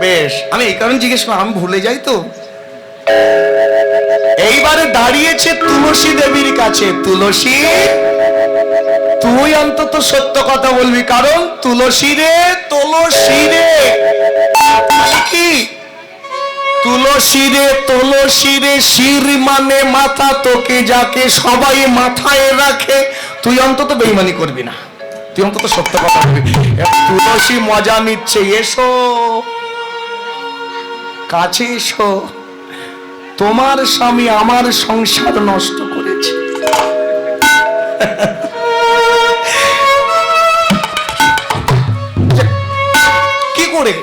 বেশ, আমি এই কারণে জিজ্ঞেস করলাম, আমি ভুলে যাই তো। এইবারে দাঁড়িয়েছে তুলসী দেবীর কাছে। তুলসী, তুই অন্তত সত্য কথা বলবি, কারণ তুলসী রে তুলসী রে। মানে কি? তুলসী রে তুলসী রে, শির মানে মাথা, তোকে যাকে সবাই মাথায় রাখে। তুই অন্তত বেইমানি করবি না। তুই অন্তত সত্য কথা বলবি। তুলসী মজা নিচ্ছে, এসো। কাছে এসো। তোমার স্বামী আমার সংসার নষ্ট করেছে। কি করে?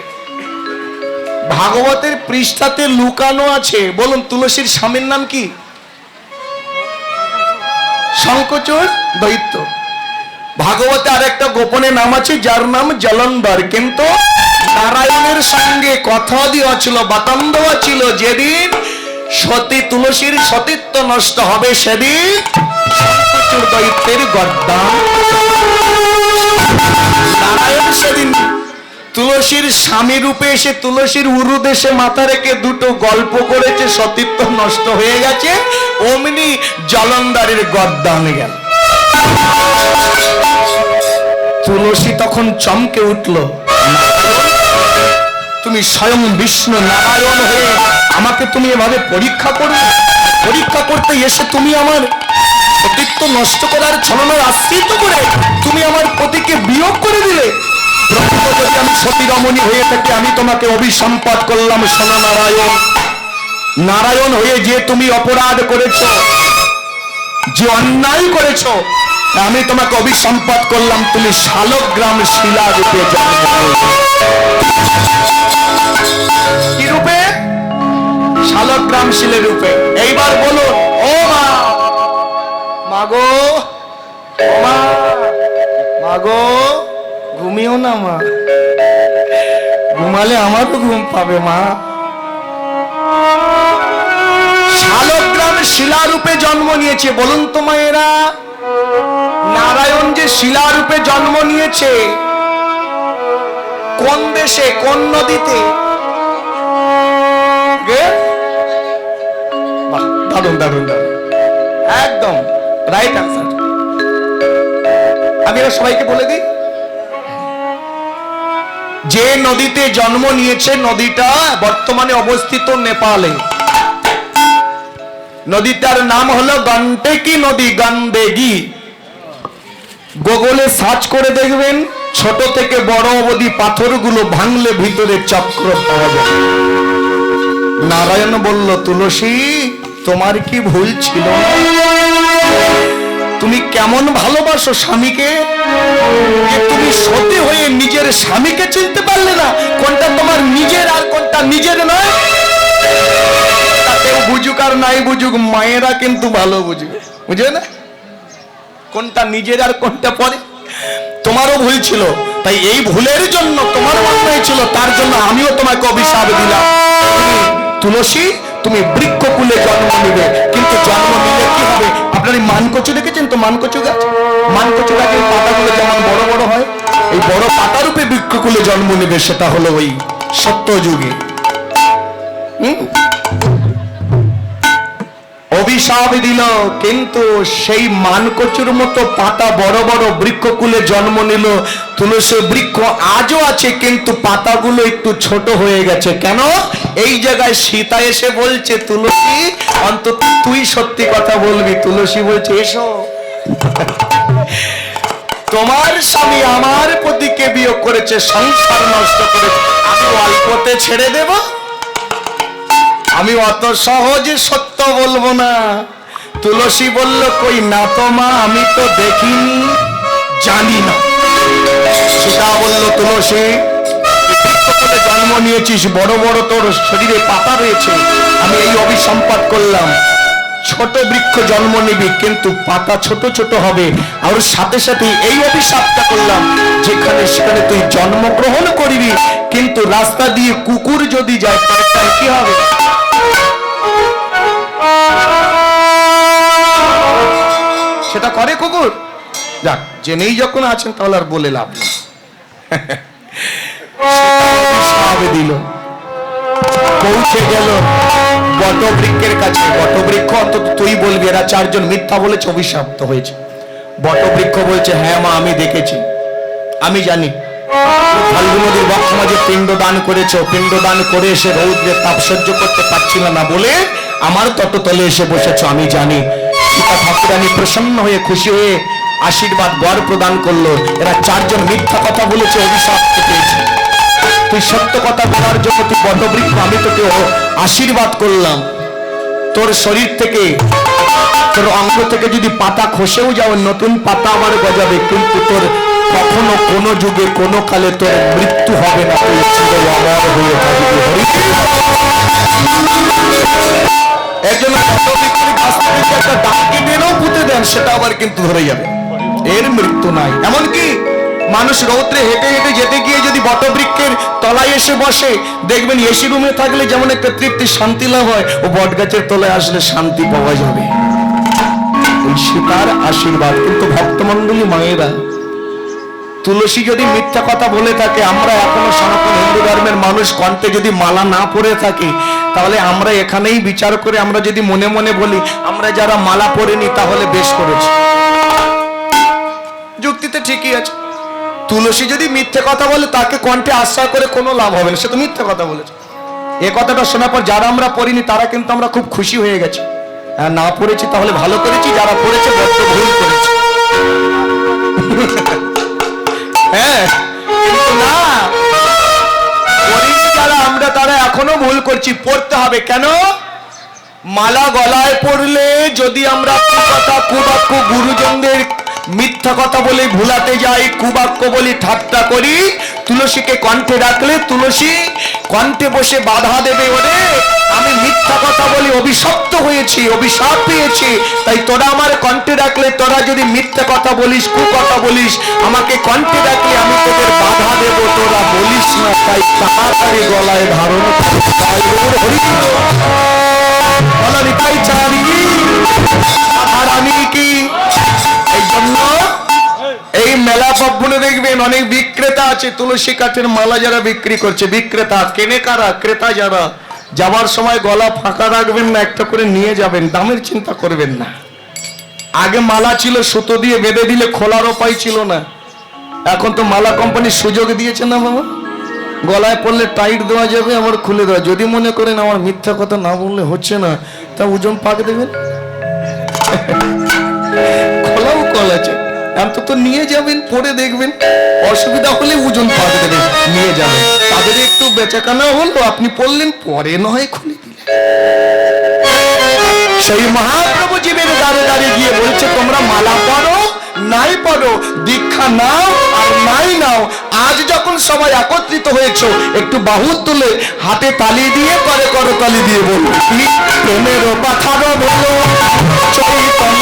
ভাগবতের পৃষ্ঠাতে লুকানো আছে। বলুন, তুলসীর স্বামীর নাম কি? শঙ্কচর দৈত্য। ভাগবতে আর একটা গোপনে নাম আছে, যার নাম জলন্ধর কিন্তু নারায়ণের সঙ্গে কথা দেওয়া ছিল বাতান দেওয়া ছিল যেদিন সতী তুলসীর সতীত্ব নষ্ট হবে, সেদিন দৈত্যের গদ্দান নারায়ণ সেদিন তুলসীর স্বামী রূপে এসে তুলসীর উরুদেশে মাথা রেখে দুটো গল্প করেছে, সতীত্ব নষ্ট হয়ে গেছে, অমনি জলন্দারের গদ্দানে গেল। তুলসী তখন চমকে উঠল তুমি স্বয়ং বিষ্ণু নারায়ণ হয়ে আমাকে তুমি এভাবে পরীক্ষা করবে পরীক্ষা করতে এসে তুমি আমার সতীত্ব নষ্ট করার ছলনার আশ্রিত করে তুমি আমার পতিকে বিয়োগ করে দিলে? যদি আমি সতী রমণী হয়ে থাকি আমি তোমাকে অভিসম্পাদ করলাম সোনা নারায়ণ নারায়ণ হয়ে যে তুমি অপরাধ করেছ, যে অন্যায় করেছ, আমি তোমাকে অভিসম্পাদ করলাম। তুমি শালগ্রাম শিলা রূপে জন্ম। কি রূপে? শালগ্রাম শিলের রূপে। এইবার বলুন, ও মা। মাগো মা। মাগো ঘুমিও না মা। ঘুমালে আমারও ঘুম পাবে মা। শালগ্রাম শিলারূপে জন্ম নিয়েছে, বলুন তো মায়েরা নারায়ণ যে শিলারূপে জন্ম নিয়েছে কোন দেশে, কোন নদীতে? একদম রাইট আনসার আমি সবাইকে বলে দিই। যে নদীতে জন্ম নিয়েছে নদীটা বর্তমানে অবস্থিত নেপালে। নদীটার নাম হলো গন্ডেকি নদী গন্ডেগি গুগলে সার্চ করে দেখবেন। ছোট থেকে বড় অবধি পাথরগুলো ভাঙলে ভিতরে চক্র পাওয়া যায়। নারায়ণ বলল, তুলসী, তোমার কি ভুল ছিল? তুমি কেমন ভালোবাসো স্বামীকে? তুমি সতী হয়ে নিজের স্বামীকে চিনতে পারলে না। কোনটা তোমার নিজের আর কোনটা নিজের নয়? তা কেউ বুঝুক আর নাই বুঝুক, মায়েরা কিন্তু ভালো বুঝুক। বুঝবে না? কোনটা নিজের আর কোনটা পরে? তোমারও ভুল ছিল, তাই এই ভুলের জন্য তোমার অন্যায় ছিল, তার জন্য আমিও তোমাকে অভিশাপ দিলাম। তুলসী, তুমি বৃক্ষকুলে জন্ম নিবে কিন্তু জন্ম নিলে কি হবে? আপনার এই মানকচু দেখেছেন তো মানকচু গাছ? মানকচু গাছের পাতাগুলো যেমন বড় বড় হয়, এই বড় পাতা রূপে বৃক্ষকুলে জন্ম নেবে, সেটা হলো ওই সত্য যুগে হুম? অভিশাপ দিল, কিন্তু সেই মানকচুর মতো পাতা বড় বড় বৃক্ষকুলে জন্ম নিল। তুলসী বৃক্ষ আজও আছে, কিন্তু পাতাগুলো একটু ছোট হয়ে গেছে। কেন? এই জায়গায় সীতা এসে বলছে, তুলসী, অন্তত তুই সত্যি কথা বলবি। তুলসী বলছে, এসো। তোমার স্বামী আমার পতিকে বিয়োগ করেছে, সংসার নষ্ট করেছে আমি অল্পতে ছেড়ে দেবো। আমি অত সহজে সত্য বলব না। তুলসী বলল, কই না তো মা, আমি তো দেখিনি, জানি না। সেটা বলল, তুলসী জন্ম নিয়েছিস, বড় বড় তোর শরীরে পাতা রয়েছে, আমি এই অভিসম্পাদ করলাম। ছোট বৃক্ষ জন্ম নিবি, কিন্তু পাতা ছোট ছোট হবে। আর সাথে সাথে এই অভিশাপটা করলাম, যেখানে সেখানে তুই জন্মগ্রহণ করবি, কিন্তু রাস্তা দিয়ে কুকুর যদি যায় তার কি হবে? সেটা করে কুকুর? যাক, জেনেই যখন আছেন তাহলে আর বলে লাভ নেই। দিল। পৌঁছে গেল বটবৃক্ষের কাছে। বটবৃক্ষ অন্তত তুই বলবি, এরা চারজন মিথ্যা বলেছে অভিশপ্ত হয়েছে। বটবৃক্ষ বলছে হ্যাঁ মা, আমি দেখেছি। আমি জানি ফাল্গু নদীর পিণ্ড দান করেছ পিণ্ড দান করে এসে রৌদ্রের তাপ সহ্য করতে পারছিল না বলে আমার তটতলে এসে বসেছো, আমি জানি। সীতা ঠাকুরানী প্রসন্ন হয়ে খুশি হয়ে আশীর্বাদ প্রদান করল। এরা চারজন মিথ্যা কথা বলেছে, অভিশাপ পেয়েছে। তুই সত্য কথা বলার জন্য তুই বটবৃক্ষ, আমি তোকে আশীর্বাদ করলাম। তোর শরীর থেকে, তোর অঙ্গ থেকে যদি পাতা খসেও যাও, নতুন পাতা আবার গজাবে, কিন্তু তোর কখনো কোনো যুগে, কোনো কালে তোর মৃত্যু হবে না মানুষ হেঁটে হেঁটে যেতে গিয়ে যদি তলায় এসে বসে, দেখবেন এসি রুমে থাকলে যেমন একটা তৃপ্তি শান্তি লাভ হয়, ও বট গাছের তলায় আসলে শান্তি পাওয়া যাবে। ওই সীতার আশীর্বাদ, কিন্তু ভক্তমন্ডলী মায়েরা তুলসী যদি মিথ্যা কথা বলে থাকে আমরা এখনও সনাতন হিন্দু ধর্মের মানুষ কণ্ঠে যদি মালা না পরে থাকি তাহলে আমরা এখানেই বিচার করে আমরা যদি মনে মনে বলি আমরা যারা মালা পরিনি তাহলে বেশ করেছি। যুক্তিতে ঠিকই আছে। তুলসী যদি মিথ্যে কথা বলে তাকে কণ্ঠে আশ্রয় করে কোনো লাভ হবে না সে তো মিথ্যে কথা বলেছে। এ কথাটা শোনার পর যারা আমরা পড়িনি তারা কিন্তু আমরা খুব খুশি হয়ে গেছি। হ্যাঁ, না পড়েছি তাহলে ভালো করেছি যারা পড়েছে ভুল করেছে। হ্যাঁ কিন্তু না। যারা আমরা তারা এখনও ভুল করছি, পড়তে হবে। কেন? মালা গলায় পড়লে যদি আমরা কুবাক্য গুরুজনদের মিথ্যা কথা বলে ভুলাতে যাই, কুবাক্য বলি ঠাট্টা করি। তুলসীকে কণ্ঠে রাখলে তুলসী কণ্ঠে বসে বাধা দেবে ওরে। আমি মিথ্যা কথা বলি অভিশপ্ত হয়েছি, অভিশাপ পেয়েছি। তাই তোরা আমার কণ্ঠে রাখলে, তোরা যদি মিথ্যা কথা বলিস, কুকথা বলিস, আমাকে কণ্ঠে রাখলে আমি তোদের বাধা দেব, তোরা বলিস না। তাই তাড়াতাড়ি গলায় ধারণ চারি কি? মেলা পাবনে দেখবেন, অনেক বিক্রেতা আছে, তুলসী কাঠের মালা যারা বিক্রি করছে, বিক্রেতা, কেনে কারা, ক্রেতা যারা যাবার সময় গলা ফাঁকা রাখবেন না, একটা করে নিয়ে যাবেন, দামের চিন্তা করবেন না। আগে মালা ছিল সুতো দিয়ে বেঁধে দিলে খোলার উপায় ছিল না। এখন তো মালা কোম্পানি সুযোগ দিয়েছে না বাবা? গলায় পড়লে টাইট দেওয়া যাবে, আবার খুলে দেওয়া। যদি মনে করেন আমার মিথ্যা কথা না বললে হচ্ছে না, তা ওজন পাক দেবেন? খোলাও কল আছে। অন্তত নিয়ে যাবেন, পরে দেখবেন। অসুবিধা হলে ওজন পাক দেবেন নিয়ে যাবেন। তাদের একটু বেচাকানা হলো, আপনি পড়লেন, পরে নয় খুলে দিলেন। সেই মহাপ্রভু জীবের দ্বারে দ্বারে গিয়ে বলছে, তোমরা মালা পড়ো নাই পড়ো দীক্ষা নাও আর নাই নাও। আজ যখন সবাই একত্রিত হয়েছো, একটু বাহু তুলে হাতে তালি দিয়ে পরে করো তালি দিয়ে বলো। প্রেমের পাথার বলো, চৈতন্য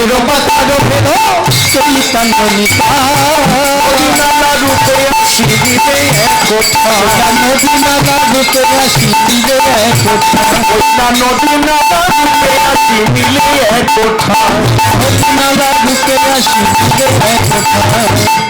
প্রেমের পাতার ভেদ চৈতন্য নিতালা রূপে আসি দিবে একথা নদী নালা রূপে আসি দিবে একথা নদী নালা রূপে আসি মিলে একথা নদী নালা রূপে আসি দিবে একথা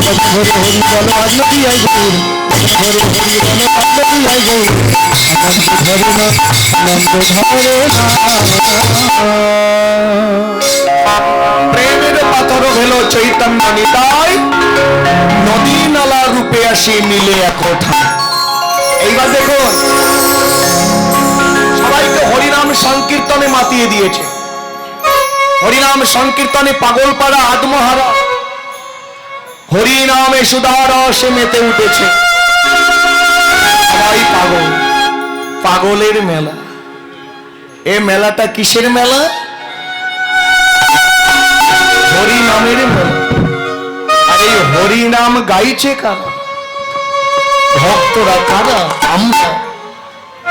গৌরে হরি বলো আই গৌরে হরি বলো আনন্দ ধরে না আনন্দ ধরে না প্রেমের পাথর হলো চৈতন্য নিতাই নদী নালা রূপে আসি মিলে এক ওঠা। এইবার দেখুন, সবাইকে হরিনাম সংকীর্তনে মাতিয়ে দিয়েছে। হরিনাম সংকীর্তনে পাগলপাড়া আত্মহারা হরিনামে সুধারসে মেতে উঠেছে। পাগল। পাগলের মেলা। এ মেলাটা কিসের মেলা? হরি নামের মেলা। আর এই হরি নাম গাইছে কারা? ভক্তরা কারা? আমরা।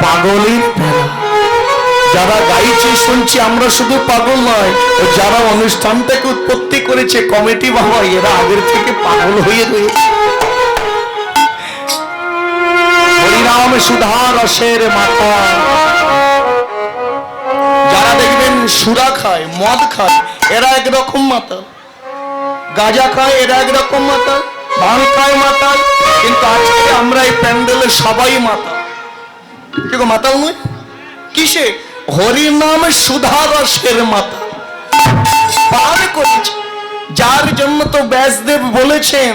পাগলের মেলা। যারা গাইছে, শুনছি, আমরা শুধু পাগল নয়, ও যারা অনুষ্ঠানটাকে উৎপত্তি করেছে, কমিটি বাবা, এরা আগের থেকে পাগল হয়ে রয়েছে। হরিনাম সুধা রসের মাথা। যারা দেখবেন সুরা খায়, মদ খায়, এরা একরকম মাতাল গাঁজা খায়, এরা একরকম মাতাল ভান খায় মাতাল কিন্তু আজকে আমরা এই প্যান্ডেলে সবাই মাতাল কি গো, মাতাল নয় কিসে হরিনাম সুধা রসের মাতাল পান করেছে। যার জন্য তো ব্যাসদেব বলেছেন,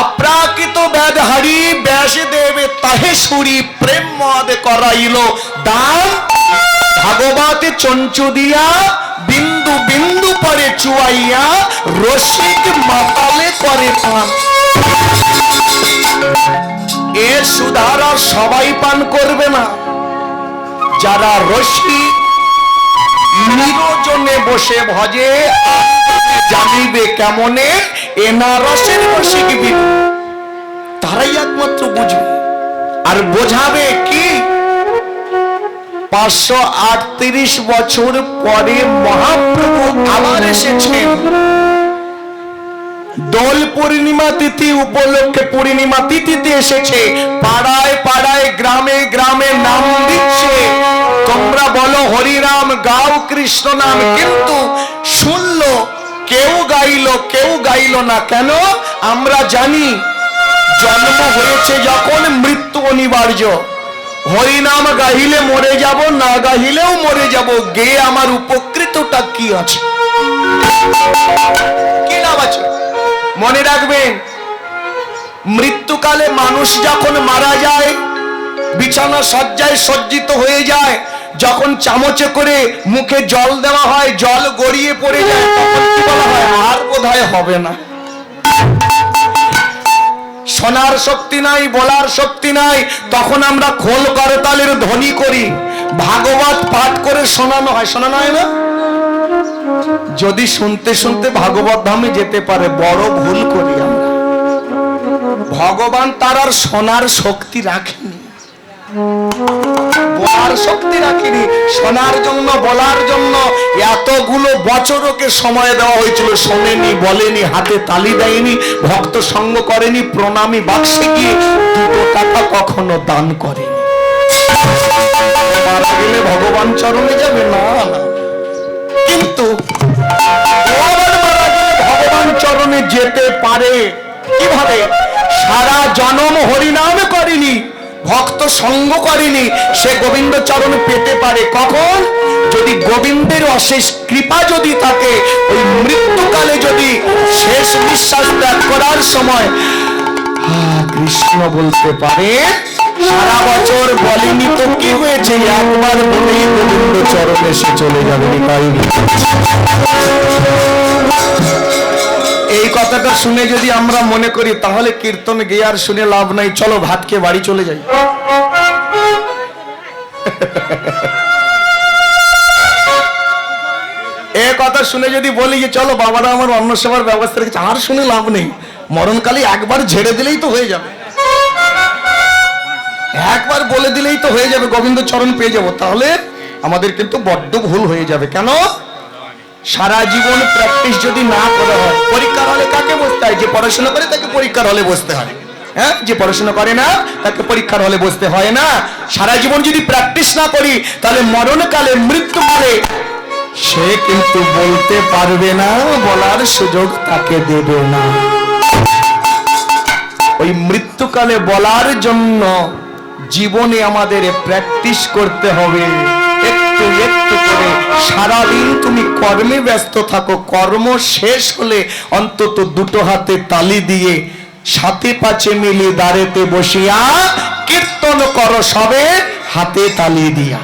অপ্রাকৃত ব্যাধ হারি ব্যাস দেবে তাহে সুরি প্রেম মদ করাইল দান। ভাগবতে চঞ্চু দিয়া বিন্দু বিন্দু পরে চুয়াইয়া রসিক মাতালে করে পান। এর সুধার সবাই পান করবে না। যারা রসিক নিরজনে বসে ভজে, জানিবে কেমনে? এনা রসের রসিক বিন তারাই একমাত্র বুঝবে। আর বোঝাবে কি? পাঁচশো আটত্রিশ বছর পরে মহাপ্রভু আবার এসেছেন। দোল পূর্ণিমা তিথি উপলক্ষে পূর্ণিমা তিথিতে এসেছে। পাড়ায় পাড়ায়, গ্রামে গ্রামে নাম দিচ্ছে। বলো হরিনাম গাও কৃষ্ণ নাম কিন্তু শুনলো কেউ গাইলো কেউ গাইলো না। কেন? আমরা জানি জন্ম হয়েছে যখন মৃত্যু অনিবার্য। হরিনাম গাহিলে মরে যাব না গাহিলেও মরে যাব। গে আমার উপকৃতটা কি আছে? কি লাভ আছে? মনে রাখবেন মৃত্যুকালে মানুষ যখন মারা যায় বিছানা সজ্জায় সজ্জিত হয়ে যায়। যখন চামচে করে মুখে জল দেওয়া হয়, জল গড়িয়ে পড়ে যায়, তখন কি বলা হয়, আর বোধহয় হবে না। শোনার শক্তি নাই, বলার শক্তি নাই, তখন আমরা খোল করতালের ধ্বনি করি। ভাগবত পাঠ করে শোনানো হয় শোনানো হয় না? যদি শুনতে শুনতে ভাগবত ধামে যেতে পারে, বড় ভুল করি আমরা। ভগবান তার আর শোনার শক্তি রাখেনি। বলার শক্তি রাখেনি, শোনার জন্য, বলার জন্য। এতগুলো সময় দেওয়া হয়েছিল, শোনেনি, বলেনি, হাতে তালি দেয়নি, ভক্ত সঙ্গ করেনি, প্রণামী বাক্সে গিয়ে দুটো টাকা কখনো দান করেনি। ভগবান চরণে যাবে, না কিন্তু ভগবান চরণে যেতে পারে। কীভাবে? সারা জনম হরিনাম করেনি ভক্ত সঙ্গ করেনি, সে গোবিন্দ চরণ পেতে পারে। কখন? যদি গোবিন্দের অশেষ কৃপা যদি থাকে, ওই মৃত্যুকালে যদি শেষ নিঃশ্বাস ত্যাগ করার সময় কৃষ্ণ বলতে পারে, সারা বছর বলেনি তো কি হয়েছে? একবার বলেই গোবিন্দ চরণ এসে চলে যাবে এই কথাটা শুনে যদি আমরা মনে করি, তাহলে কীর্তন গেয়ে আর শুনে লাভ নাই। চলো, ভাত খেয়ে বাড়ি চলে যাই। এ কথা শুনে যদি বলি যে, চলো, বাবারা আমার অন্য সেবার ব্যবস্থা রেখেছে, আর শুনে লাভ নেই। মরণকালে একবার ঝেড়ে দিলেই তো হয়ে যাবে। একবার বলে দিলেই তো হয়ে যাবে গোবিন্দ চরণ পেয়ে যাব। তাহলে আমাদের কিন্তু বড্ড ভুল হয়ে যাবে। কেন? সারা জীবন প্র্যাকটিস যদি না করা হয়, পরীক্ষার হলে কাকে বসতে হয়? যে পড়াশোনা করে তাকে পরীক্ষার হলে বসতে হয়। হ্যাঁ? যে পড়াশোনা করে না, তাকে পরীক্ষার হলে বসতে হয় না। সারা জীবন যদি প্র্যাকটিস না করি, তাহলে মরণকালে, মৃত্যুকালে সে কিন্তু বলতে পারবে না, বলার সুযোগ তাকে দেবে না। ওই মৃত্যুকালে বলার জন্য জীবনে আমাদের প্র্যাকটিস করতে হবে। একটু একটু করে সারাদিন তুমি কর্মে ব্যস্ত থাকো, কর্ম শেষ হলে অন্তত দুটো হাতে তালি দিয়ে সাথে পাচে মিলে দাঁড়েতে বসিয়া কীর্তন করো সবে হাতে তালি দিয়া।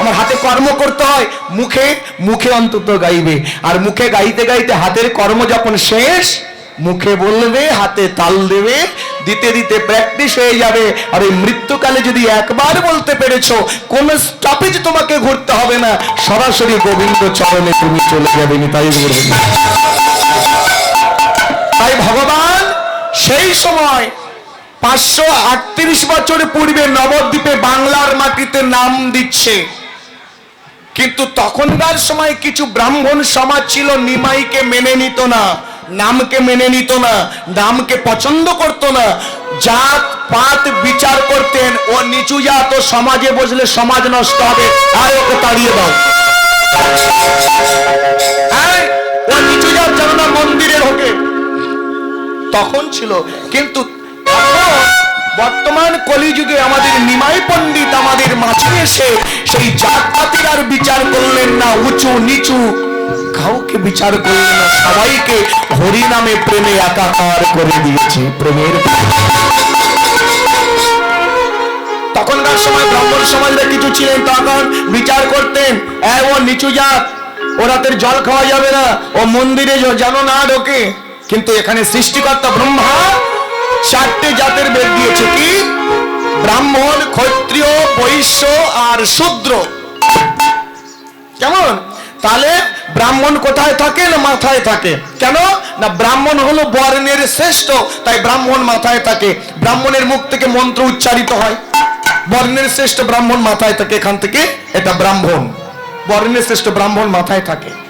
আমার হাতে কর্ম করতে হয়, মুখে মুখে অন্তত গাইবে। আর মুখে গাইতে গাইতে হাতের কর্ম যখন শেষ মুখে বলবে, হাতে তাল দেবে, দিতে দিতে প্র্যাকটিস হয়ে যাবে। আর এই মৃত্যুকালে যদি একবার বলতে পেরেছ, কোন স্টপেজ তোমাকে ঘুরতে হবে না। সরাসরি গোবিন্দ চরণে তুমি চলে যাবে তাই তাই ভগবান, সেই সময় পাঁচশো আটত্রিশ বছর পূর্বে নবদ্বীপে বাংলার মাটিতে নাম দিচ্ছে। কিন্তু তখনকার সময় কিছু ব্রাহ্মণ সমাজ ছিল, নিমাইকে মেনে নিত না। নামকে মেনে নিত না, নামকে পছন্দ করত না। জাত, পাত বিচার করতেন, ও নিচু জাত, ও সমাজে বসলে সমাজ নষ্ট হবে। আর ওকে তাড়িয়ে দাও। ও নিচু জাত যেন না মন্দিরে ঢোকে তখন ছিল, কিন্তু বর্তমান কলিযুগে আমাদের নিমাই পণ্ডিত আমাদের মাঝে এসে সেই জাত জাতপাতির আর বিচার করলেন না, উঁচু, নিচু। কাউকে বিচার করলেন না, সবাইকে হরি নামে প্রেমে একাকার করে দিয়েছে প্রেমের তখনকার সময় ব্রাহ্মণ সমাজরা কিছু ছিলেন, তখন বিচার করতেন। ও নিচু জাত, ও জল খাওয়া যাবে না, ও মন্দিরে যেন না ঢোকে। কিন্তু এখানে সৃষ্টিকর্তা ব্রহ্মা চারটে জাতের বেদ দিয়েছে কি? ব্রাহ্মণ, ক্ষত্রিয়, বৈশ্য আর শূদ্র। কেমন? তাহলে ব্রাহ্মণ কোথায় থাকে না মাথায় থাকে? কেন? না ব্রাহ্মণ হলো বর্ণের শ্রেষ্ঠ, তাই ব্রাহ্মণ মাথায় থাকে। ব্রাহ্মণের মুখ থেকে মন্ত্র উচ্চারিত হয়। বর্ণের শ্রেষ্ঠ ব্রাহ্মণ মাথায় থাকে, এখান থেকে এটা ব্রাহ্মণ। বর্ণের শ্রেষ্ঠ ব্রাহ্মণ মাথায় থাকে।